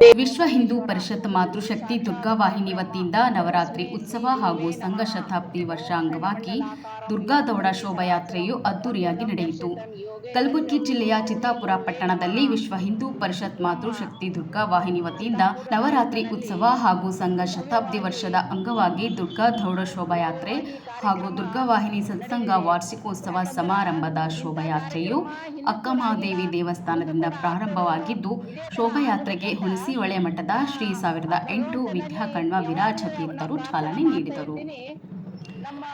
ವಿಶ್ವ ಹಿಂದೂ ಪರಿಷತ್ ಮಾತೃಶಕ್ತಿ ದುರ್ಗಾವಾಹಿನಿ ವತಿಯಿಂದ ನವರಾತ್ರಿ ಉತ್ಸವ ಹಾಗೂ ಸಂಘ ಶತಾಬ್ದಿ ವರ್ಷ ಅಂಗವಾಗಿ ದುರ್ಗಾ ದೌಡ ಶೋಭಾಯಾತ್ರೆಯು ಅದ್ದೂರಿಯಾಗಿ ನಡೆಯಿತು. ಕಲಬುರಗಿ ಜಿಲ್ಲೆಯ ಚಿತ್ತಾಪುರ ಪಟ್ಟಣದಲ್ಲಿ ವಿಶ್ವ ಹಿಂದೂ ಪರಿಷತ್ ಮಾತೃಶಕ್ತಿ ದುರ್ಗಾವಾಹಿನಿ ವತಿಯಿಂದ ನವರಾತ್ರಿ ಉತ್ಸವ ಹಾಗೂ ಸಂಘ ಶತಾಬ್ದಿ ವರ್ಷದ ಅಂಗವಾಗಿ ದುರ್ಗಾ ದೌಡ ಶೋಭಾಯಾತ್ರೆ ಹಾಗೂ ದುರ್ಗಾವಾಹಿನಿ ಸತ್ಸಂಗ ವಾರ್ಷಿಕೋತ್ಸವ ಸಮಾರಂಭದ ಶೋಭಾಯಾತ್ರೆಯು ಅಕ್ಕಮಹಾದೇವಿ ದೇವಸ್ಥಾನದಿಂದ ಪ್ರಾರಂಭವಾಗಿದ್ದು, ಶೋಭಾಯಾತ್ರೆಗೆ ಹುಣಸಿಹೊಳೆ ಮಠದ ಶ್ರೀ ಸಾವಿರದ ಎಂಟು ವಿದ್ಯಾಕಣ್ವ ವಿರಾಜ ತೀರ್ಥರು ಚಾಲನೆ ನೀಡಿದರು.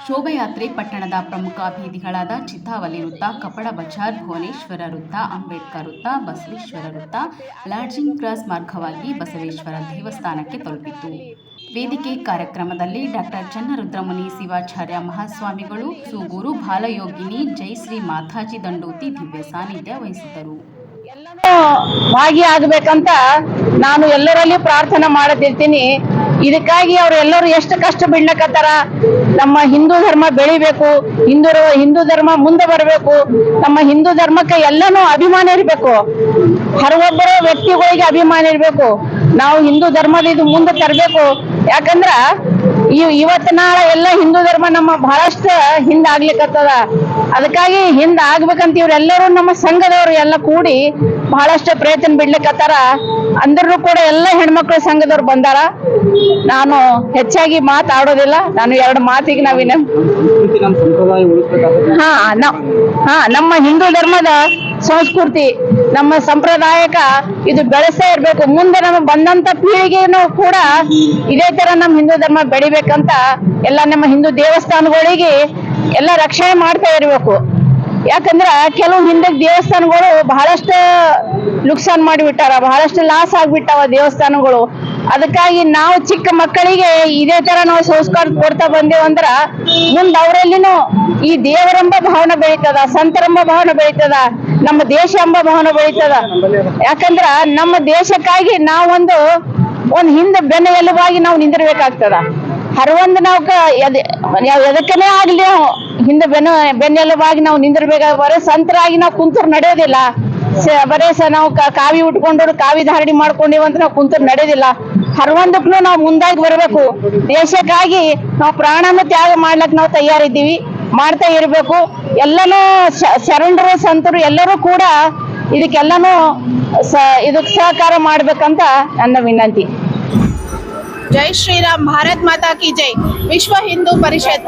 ಶೋಭಾಯಾತ್ರೆ ಪಟ್ಟಣದ ಪ್ರಮುಖ ಬೀದಿಗಳಾದ ಚಿತ್ತಾವಲಿ ವೃತ್ತ, ಕಪಡ ಬಜಾರ್, ಭುವನೇಶ್ವರ ವೃತ್ತ, ಅಂಬೇಡ್ಕರ್ ವೃತ್ತ, ಬಸವೇಶ್ವರ ವೃತ್ತ, ಲಾಡ್ಜಿಂಗ್ ಕ್ರಾಸ್ ಮಾರ್ಗವಾಗಿ ಬಸವೇಶ್ವರ ದೇವಸ್ಥಾನಕ್ಕೆ ತಲುಪಿತು. ವೇದಿಕೆ ಕಾರ್ಯಕ್ರಮದಲ್ಲಿ ಡಾಕ್ಟರ್ ಚನ್ನರುದ್ರಮುನಿ ಶಿವಾಚಾರ್ಯ ಮಹಾಸ್ವಾಮಿಗಳು, ಸೂಗೂರು ಬಾಲಯೋಗಿನಿ ಜೈಶ್ರೀ ಮಾತಾಜಿ ದಂಡೋತಿ ದಿವ್ಯ ಸಾನ್ನಿಧ್ಯ ವಹಿಸಿದರು ಭಾಗಿಯಾಗಬೇಕಂತ ನಾನು ಎಲ್ಲರಲ್ಲಿ ಪ್ರಾರ್ಥನೆ ಮಾಡುತ್ತಿರ್ತೀನಿ ಇದಕ್ಕಾಗಿ ಅವ್ರು ಎಲ್ಲರೂ ಎಷ್ಟು ಕಷ್ಟ ಬಿಡ್ಲಕತ್ತಾರ ನಮ್ಮ ಹಿಂದೂ ಧರ್ಮ ಬೆಳಿಬೇಕು. ಹಿಂದೂ ಹಿಂದೂ ಧರ್ಮ ಮುಂದೆ ಬರಬೇಕು. ನಮ್ಮ ಹಿಂದೂ ಧರ್ಮಕ್ಕೆ ಎಲ್ಲನೂ ಅಭಿಮಾನ ಇರಬೇಕು. ಹರವೊಬ್ಬರ ವ್ಯಕ್ತಿಗಳಿಗೆ ಅಭಿಮಾನ ಇರಬೇಕು. ನಾವು ಹಿಂದೂ ಧರ್ಮದ ಇದು ಮುಂದೆ ತರಬೇಕು. ಯಾಕಂದ್ರ ಇವತ್ತು ನಾಳೆ ಎಲ್ಲ ಹಿಂದೂ ಧರ್ಮ ನಮ್ಮ ಬಹಳಷ್ಟು ಹಿಂದೆ ಆಗ್ಲಿಕ್ಕತ್ತದ ಅದಕ್ಕಾಗಿ ಹಿಂದೆ ಆಗ್ಬೇಕಂತ ಇವ್ರೆಲ್ಲರೂ ನಮ್ಮ ಸಂಘದವರು ಎಲ್ಲ ಕೂಡಿ ಬಹಳಷ್ಟು ಪ್ರಯತ್ನ ಬಿಡ್ಲಿಕ್ಕತ್ತಾರ ಅಂದ್ರೂ ಕೂಡ ಎಲ್ಲ ಹೆಣ್ಮಕ್ಳು ಸಂಘದವ್ರು ಬಂದಾರ. ನಾನು ಹೆಚ್ಚಾಗಿ ಮಾತಾಡೋದಿಲ್ಲ ನಾನು ಎರಡು ಮಾತಿಗೆ ನಾವಿನ ಹಾ ಹಾ ನಮ್ಮ ಹಿಂದೂ ಧರ್ಮದ ಸಂಸ್ಕೃತಿ, ನಮ್ಮ ಸಂಪ್ರದಾಯಕ ಇದು ಬೆಳೆಸೇ ಇರ್ಬೇಕು. ಮುಂದೆ ನಮ್ಮ ಬಂದಂತ ಪೀಳಿಗೆನೂ ಕೂಡ ಇದೇ ತರ ನಮ್ಮ ಹಿಂದೂ ಧರ್ಮ ಬೆಳಿಬೇಕಂತ ಎಲ್ಲ ನಮ್ಮ ಹಿಂದೂ ದೇವಸ್ಥಾನಗಳಿಗೆ ಎಲ್ಲ ರಕ್ಷಣೆ ಮಾಡ್ತಾ ಇರ್ಬೇಕು. ಯಾಕಂದ್ರ ಕೆಲವು ಹಿಂದೆ ದೇವಸ್ಥಾನಗಳು ಬಹಳಷ್ಟು ನುಕ್ಸಾನ್ ಮಾಡಿಬಿಟ್ಟಾರ, ಬಹಳಷ್ಟು ಲಾಸ್ ಆಗ್ಬಿಟ್ಟಾವ ದೇವಸ್ಥಾನಗಳು. ಅದಕ್ಕಾಗಿ ನಾವು ಚಿಕ್ಕ ಮಕ್ಕಳಿಗೆ ಇದೇ ತರ ನಾವು ಸಂಸ್ಕಾರ ಕೊಡ್ತಾ ಬಂದೇವಂದ್ರ ಮುಂದೆ ಅವರಲ್ಲಿನು ಈ ದೇವರೆಂಬ ಭಾವನೆ ಬೆಳೀತದ, ಸಂತರೆಂಬ ಭಾವನೆ ಬೆಳೀತದ, ನಮ್ಮ ದೇಶ ಎಂಬ ಭಾವನೆ ಬೆಳೀತದ. ಯಾಕಂದ್ರ ನಮ್ಮ ದೇಶಕ್ಕಾಗಿ ನಾವೊಂದು ಒಂದ್ ಹಿಂದೆ ಬೆನ್ನ ಎಲುವಾಗಿ ನಾವು ನಿಂದಿರ್ಬೇಕಾಗ್ತದ. ಹರವೊಂದು ನಾವು ಎದೆ- ಎದಕ್ಕನೇ ಆಗ್ಲಿ ಹಿಂದೆ ಬೆನ್ನು, ಬೆನ್ನೆಲುಬಾಗಿ ನಾವು ನಿಂದಿರ್ಬೇಕಾಗ ಸಂತರಾಗಿ ನಾವು ಕುಂತರ್ ನಡೆಯೋದಿಲ್ಲ. ಬರೇ ಸ, ನಾವು ಕಾವಿ ಉಟ್ಕೊಂಡು ಕಾವಿ ಧಾರಣಿ ಮಾಡ್ಕೊಂಡಿವ್ ಅಂತ ನಾವು ಕುಂತರ್ ನಡೆಯೋದಿಲ್ಲ ಹರವೊಂದಕ್ಕೂ ನಾವು ಮುಂದಾಗಿ ಬರಬೇಕು. ದೇಶಕ್ಕಾಗಿ ನಾವು ಪ್ರಾಣನ ತ್ಯಾಗ ಮಾಡ್ಲಕ್ ನಾವು ತಯಾರಿದ್ದೀವಿ. ಮಾಡ್ತಾ ಇರ್ಬೇಕು. ಎಲ್ಲನೂ ಶರಣರು, ಸಂತರು ಎಲ್ಲರೂ ಕೂಡ ಇದಕ್ಕೆಲ್ಲನೂ ಸ, ಇದಕ್ಕೆ ಸಹಕಾರ ಮಾಡ್ಬೇಕಂತ ನನ್ನ ವಿನಂತಿ. ಜೈ ಶ್ರೀರಾಮ್, ಭಾರತ್ ಮಾತಾ ಕಿ ಜೈ. ವಿಶ್ವ ಹಿಂದೂ ಪರಿಷತ್.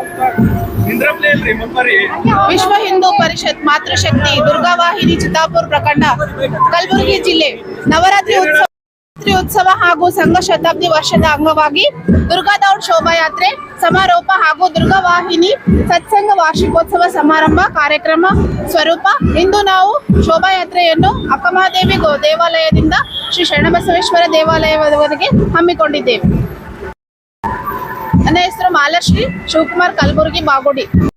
ವಿಶ್ವ ಹಿಂದೂ ಪರಿಷತ್ ಮಾತೃಶಕ್ತಿ ದುರ್ಗಾವಾಹಿನಿ ಚಿತ್ತಾಪುರ್ ಪ್ರಖಂಡ ಕಲಬುರಗಿ ಜಿಲ್ಲೆ. ನವರಾತ್ರಿ ಉತ್ಸವ ಉತ್ಸವ ಹಾಗೂ ಸಂಘ ಶತಾಬ್ದಿ ವರ್ಷದ ಅಂಗವಾಗಿ ದುರ್ಗಾ ದೌಡ್ ಶೋಭಾಯಾತ್ರೆ, ಸಮಾರೋಪ ಹಾಗೂ ದುರ್ಗಾವಾಹಿನಿ ಸತ್ಸಂಗ ವಾರ್ಷಿಕೋತ್ಸವ ಸಮಾರಂಭ ಕಾರ್ಯಕ್ರಮ ಸ್ವರೂಪ. ಇಂದು ನಾವು ಶೋಭಾಯಾತ್ರೆಯನ್ನು ಅಕ್ಕಮಹಾದೇವಿ ದೇವಾಲಯದಿಂದ ಶ್ರೀ ಶರಣಬಸವೇಶ್ವರ ದೇವಾಲಯವರೆಗೆ ಹಮ್ಮಿಕೊಂಡಿದ್ದೇವೆ. ನನ್ನ ಹೆಸರು ಮಾಲಶ್ರೀ ಶಿವಕುಮಾರ್ ಕಲಬುರ್ಗಿ ಬಾಗೋಡಿ.